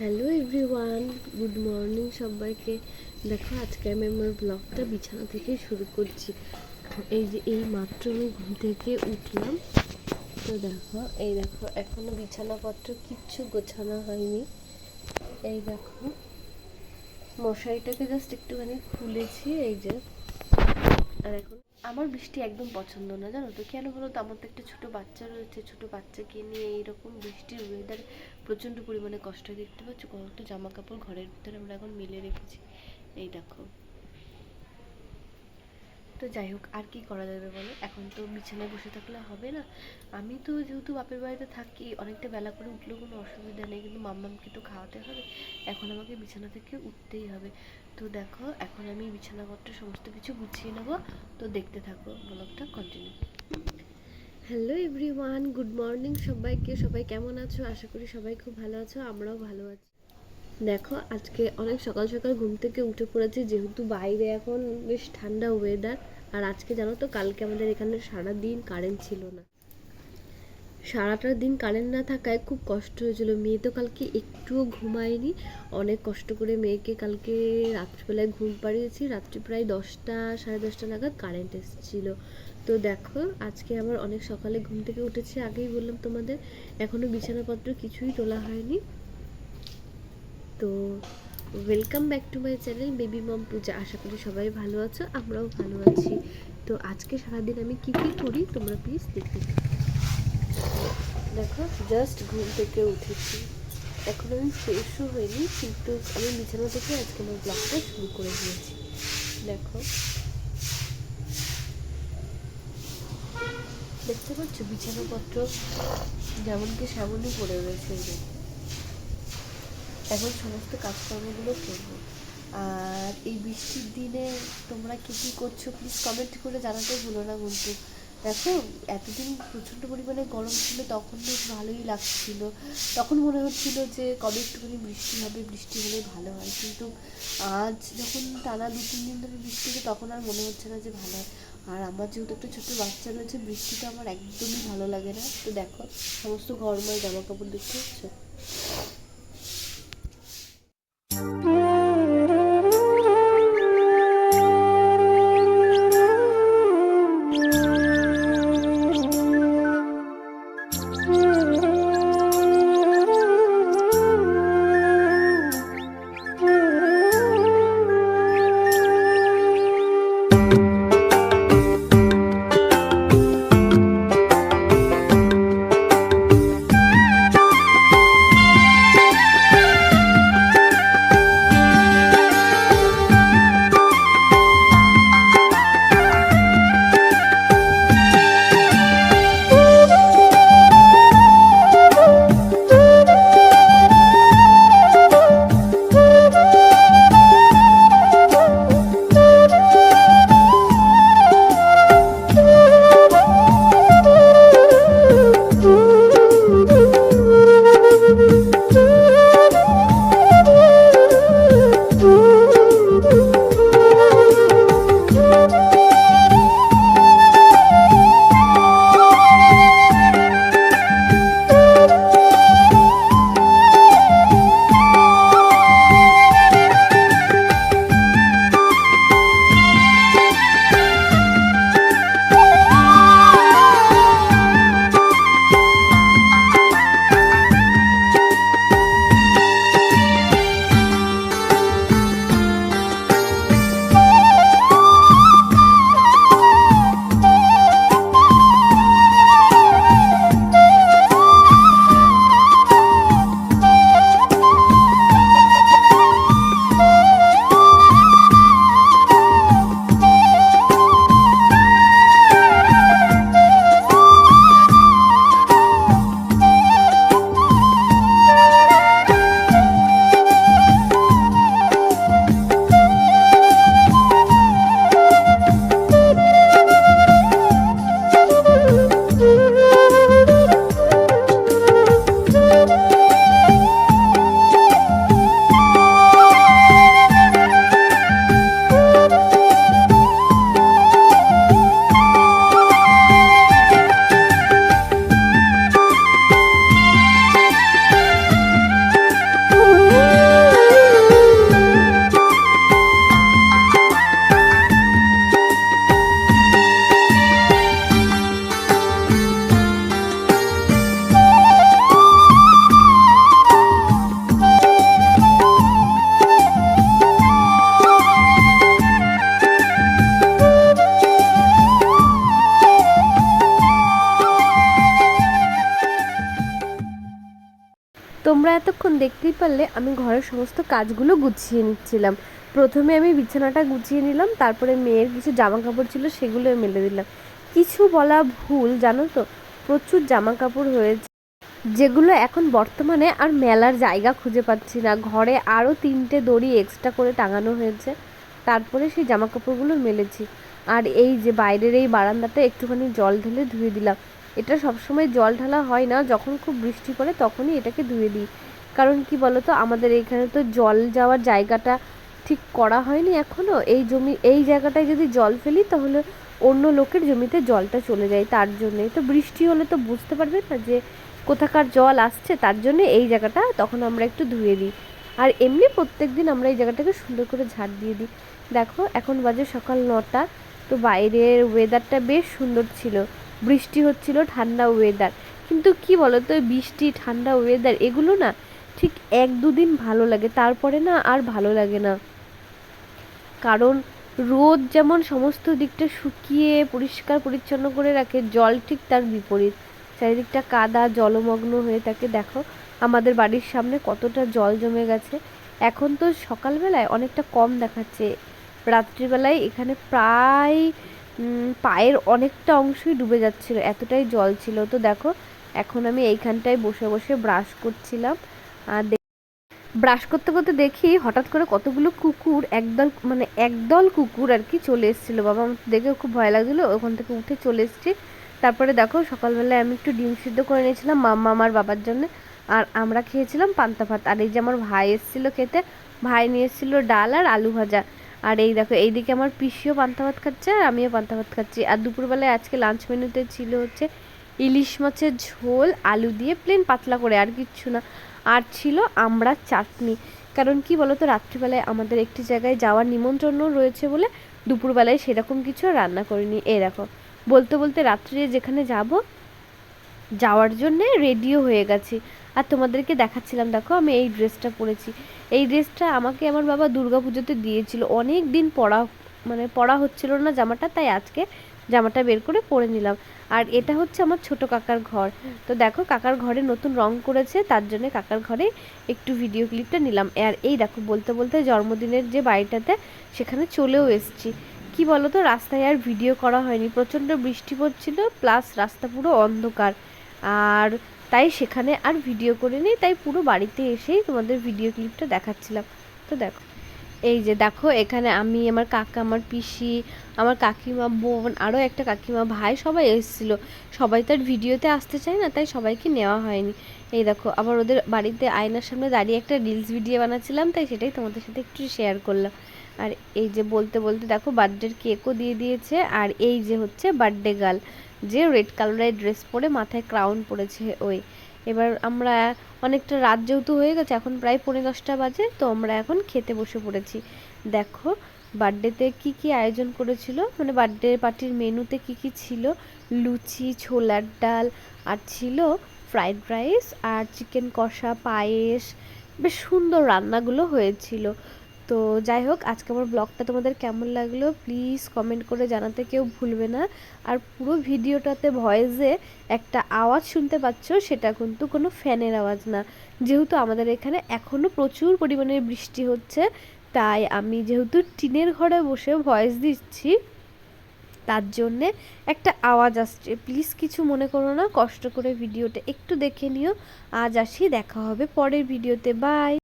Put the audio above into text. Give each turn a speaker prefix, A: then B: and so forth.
A: Hello everyone good morning সবাইকে। দেখো, আজকে আমি আমার ব্লগটা বিছানা থেকে শুরু করছি। এই যে, এই মাত্র আমি ঘুম থেকে উঠলাম। তো দেখো, এই দেখো, এখনও বিছানাপত্র কিচ্ছু গোছানো হয়নি। এই দেখো, মশারিটাকে জাস্ট একটুখানি খুলেছি, এই যে। আর এখন আমার বৃষ্টি একদম পছন্দ না, জানো তো? কেন বলো তো? আমার তো একটা ছোট বাচ্চা রয়েছে, ছোটো বাচ্চাকে নিয়ে এইরকম বৃষ্টির ওয়েদার প্রচণ্ড পরিমাণে কষ্ট। দেখতে পাচ্ছ? কত জামা কাপড় ঘরের ভিতরে আমরা এখন মেলে রেখেছি। এই দেখো। তো যাই হোক, আর কি করা যাবে বলো? এখন তো বিছানায় বসে থাকলে হবে না। আমি তো যেহেতু বাপের বাড়িতে থাকি, অনেকটা বেলা করে উঠলেও কোনো অসুবিধা নেই, কিন্তু মাম্মামকে তো খাওয়াতে হবে। এখন আমাকে বিছানা থেকে উঠতেই হবে। তো দেখো, এখন আমি বিছানাপত্র সমস্ত কিছু গুছিয়ে নেব। তো দেখতে থাকো, ব্লগটা continue hello everyone good morning সবাইকে। সবাই কেমন আছো? আশা করি সবাই খুব ভালো আছো, আমরাও ভালো আছি। দেখো, আজকে অনেক সকাল সকাল ঘুম থেকে উঠে পড়েছি, যেহেতু বাইরে এখন বেশ ঠান্ডা ওয়েদার আর আজকে জানো তো, কালকে আমাদের এখানে সারা দিন কারেন্ট ছিল না। সারাটা দিন কারেন্ট না থাকায় খুব কষ্ট হয়েছিল। মেয়ে তো কালকে একটুও ঘুমায়নি। অনেক কষ্ট করে মেয়েকে কালকে রাত্রিবেলায় ঘুম পাড়িয়েছি। রাত্রি প্রায় দশটা, সাড়ে দশটা নাগাদ কারেন্ট এসেছিল। তো দেখো, আজকে আমার অনেক সকালে ঘুম থেকে উঠেছি, আগেই বললাম তোমাদের। এখনও বিছানাপত্র কিছুই তোলা হয়নি। তো welcome back to my channel baby mom Puja আশা করি সবাই ভালো আছো, আমরাও ভালো আছি। তো আজকে সারাদিন আমি কি কি করি, তোমরা প্লিজ থাকো। দেখো জাস্ট ঘুম থেকে উঠেছি। এখন আমি ফ্রেশও হইনি, কিন্তু আমি বিছানা থেকে আজকে আমার ব্লগটা শুরু করে দিয়েছি। দেখো। দেখতে পাচ্ছ, বিছানাপত্র যেমন কি সেমনই পড়ে রয়েছে। এখন সমস্ত কাজকর্মগুলো করব। আর এই বৃষ্টির দিনে তোমরা কী কী করছ প্লিজ কমেন্ট করে জানাতে ভুলো না কিন্তু দেখো, এতদিন প্রচণ্ড পরিমাণে গরম ছিল, তখন বেশ ভালোই লাগছিল। তখন মনে হচ্ছিল যে কবে একটুখানি বৃষ্টি হবে, বৃষ্টি হলে ভালো হয়। কিন্তু আজ যখন টানা দু, তিন দিন ধরে বৃষ্টি হচ্ছে, তখন আর মনে হচ্ছে না যে ভালো হয়। আর আমার যেহেতু একটা ছোটো বাচ্চা রয়েছে বৃষ্টিটা আমার একদমই ভালো লাগে না। তো দেখো, সমস্ত ঘরময় জামা কাপড় দেখতে হচ্ছে। এতক্ষণ দেখতেই পারলে আমি ঘরের সমস্ত কাজগুলো গুছিয়ে নিচ্ছিলাম। প্রথমে আমি বিছানাটা গুছিয়ে নিলাম, তারপরে মেয়ের কিছু জামা কাপড় ছিল সেগুলো মেলে দিলাম। কিছু বলা ভুল, জানো তো? প্রচুর জামা কাপড় হয়েছে, যেগুলো এখন বর্তমানে আর মেলার জায়গা খুঁজে পাচ্ছি না। ঘরে আরও তিনটে দড়ি এক্সট্রা করে টাঙানো হয়েছে, তারপরে সেই জামা কাপড়গুলো মেলেছি। আর এই যে বাইরের এই বারান্দাটা একটুখানি জল ঢেলে ধুয়ে দিলাম। এটা সবসময় জল ঢালা হয় না, যখন খুব বৃষ্টি পড়ে তখনই এটাকে ধুয়ে দিই। কারণ কি বলতো, আমাদের এখানে তো জল যাওয়ার জায়গাটা ঠিক করা হয়নি এখনও এই জমি, এই জায়গাটায় যদি জল ফেলি তাহলে অন্য লোকের জমিতে জলটা চলে যায় তার জন্যে তো বৃষ্টি হলে তো বুঝতে পারবে না যে কোথাকার জল আসছে, তার জন্য এই জায়গাটা তখন আমরা একটু ধুয়ে দিই। আর এমনি প্রত্যেক দিন আমরা এই জায়গাটাকে সুন্দর করে ঝাড় দিয়ে দিই। দেখো, এখন বাজে সকাল নটা, তো বাইরের ওয়েদারটা বেশ সুন্দর ছিল। বৃষ্টি হচ্ছিল, ঠান্ডা ওয়েদার কিন্তু কি বলো তো বৃষ্টি, ঠান্ডা ওয়েদার এগুলো না ঠিক এক দুদিন ভালো লাগে, তারপরে না আর ভালো লাগে না। কারণ রোদ যেমন সমস্ত দিকটা শুকিয়ে পরিষ্কার পরিচ্ছন্ন করে রাখে, জল ঠিক তার বিপরীত। চারিদিকটা কাদা, জলমগ্ন হয়ে থাকে। দেখো, আমাদের বাড়ির সামনে কতটা জল জমে গেছে। এখন তো সকালবেলায় অনেকটা কম দেখাচ্ছে। রাত্রিবেলায় এখানে প্রায় পায়ের অনেকটা অংশই ডুবে যাচ্ছিল, এতটাই জল ছিল। তো দেখো, এখন আমি এইখানটায় বসে বসে ব্রাশ করছিলাম। আর ব্রাশ করতে করতে দেখি হঠাৎ করে কতগুলো কুকুর, একদল মানে একদল কুকুর আর কি চলে এসেছিল। বাবা, আমার দেখে খুব ভয় লাগছিল, ওখান থেকে উঠে চলে এসেছি। তারপরে দেখো, সকালবেলায় আমি একটু ডিম সিদ্ধ করে নিয়েছিলাম মাম্মা আমার বাবার জন্য। আর আমরা খেয়েছিলাম পান্তা ভাত। আর এই যে আমার ভাই এসেছিল খেতে, ভাই নিয়ে এসেছিল ডাল আর আলু ভাজা। আর এই দেখো, এইদিকে আমার পিসিও পান্তা ভাত খাচ্ছে আর আমিও পান্তা ভাত খাচ্ছি। আর দুপুরবেলায় আজকে লাঞ্চ মেনুতে ছিল হচ্ছে ইলিশ মাছের ঝোল, আলু দিয়ে প্লেন পাতলা করে, আর কিচ্ছু না। আর ছিল আমরা চাটনি। কারণ কি বলতো, রাত্রিবেলায় আমাদের একটি জায়গায় যাওয়ার নিমন্ত্রণ রয়েছে বলে দুপুরবেলায় সেরকম কিছু রান্না করিনি। এ দেখো, বলতে বলতে রাত্রে যেখানে যাব, যাওয়ার জন্যে রেডিও হয়ে গেছি। আর তোমাদেরকে দেখাচ্ছিলাম, দেখো আমি এই ড্রেসটা পরেছি। এই ড্রেসটা আমাকে আমার বাবা দুর্গা পুজোতে দিয়েছিল। অনেক দিন পরা মানে পরা হচ্ছিল না জামাটা, তাই আজকে জামাটা বের করে পরে নিলাম। আর এটা হচ্ছে আমার ছোট কাকার ঘর। তো দেখো কাকার ঘরে নতুন রং করেছে, তার জন্য কাকার ঘরে একটু ভিডিও ক্লিপটা নিলাম। আর এই দেখো বলতে বলতে জন্মদিনের যে বাড়িটাতে সেখানে চলেও এসছি। কি বলতো, রাস্তায় আর ভিডিও করা হয়নি। প্রচণ্ড বৃষ্টি পড়ছিল প্লাস রাস্তা পুরো অন্ধকার। আর তাই সেখানে আর ভিডিও করে নিই, তাই পুরো বাড়িতে এসেই তোমাদের ভিডিও ক্লিপটা দেখাচ্ছিলাম। তো দেখো, এই যে দেখো, এখানে আমি, আমার কাকা, আমার পিসি, আমার কাকিমা, বোন আরও একটা কাকিমা, ভাই সবাই এসেছিল। সবাই তার ভিডিওতে আসতে চায় না, তাই সবাইকে নেওয়া হয়নি। এই দেখো, আবার ওদের বাড়িতে আয়নার সামনে দাঁড়িয়ে একটা রিলস ভিডিও বানাচ্ছিলাম, তাই সেটাই তোমাদের সাথে একটু শেয়ার করলাম। আর এই যে বলতে বলতে দেখো বার্থডের কেকও দিয়ে দিয়েছে, আর এই যে হচ্ছে বার্থডে গার্ল যে রেড কালারের ড্রেস পরে মাথায় ক্রাউন পরেছে ওই। এবার আমরা অনেকটা রাত যেহেতু হয়ে গেছে, এখন প্রায় পৌনে দশটা বাজে, তো আমরা এখন খেতে বসে পড়েছি। দেখো বার্থডেতে কি কি আয়োজন করেছিল? মানে বার্থডে পার্টির মেনুতে কি কি ছিল? লুচি, ছোলার ডাল, আর ছিল ফ্রাইড রাইস আর চিকেন কষা, পায়েস। বেশ সুন্দর রান্নাগুলো হয়েছিল। তো যাই হোক, আজকে আমার ব্লগটা তোমাদের কেমন লাগল প্লিজ কমেন্ট করে জানাতে কেউ ভুলবে না। আর পুরো ভিডিওটাতে ভয়েসে একটা আওয়াজ শুনতে পাচ্ছ, সেটা কিন্তু কোনো ফ্যানের আওয়াজ না। যেহেতু আমাদের এখানে এখনও প্রচুর পরিমাণে বৃষ্টি হচ্ছে, তাই আমি যেহেতু টিনের ঘরে বসে ভয়েস দিচ্ছি, তার জন্যে একটা আওয়াজ আসছে। প্লিজ কিছু মনে করো না, কষ্ট করে ভিডিওটা একটু দেখে নিও। আজ আসি, দেখা হবে পরের ভিডিওতে। বাই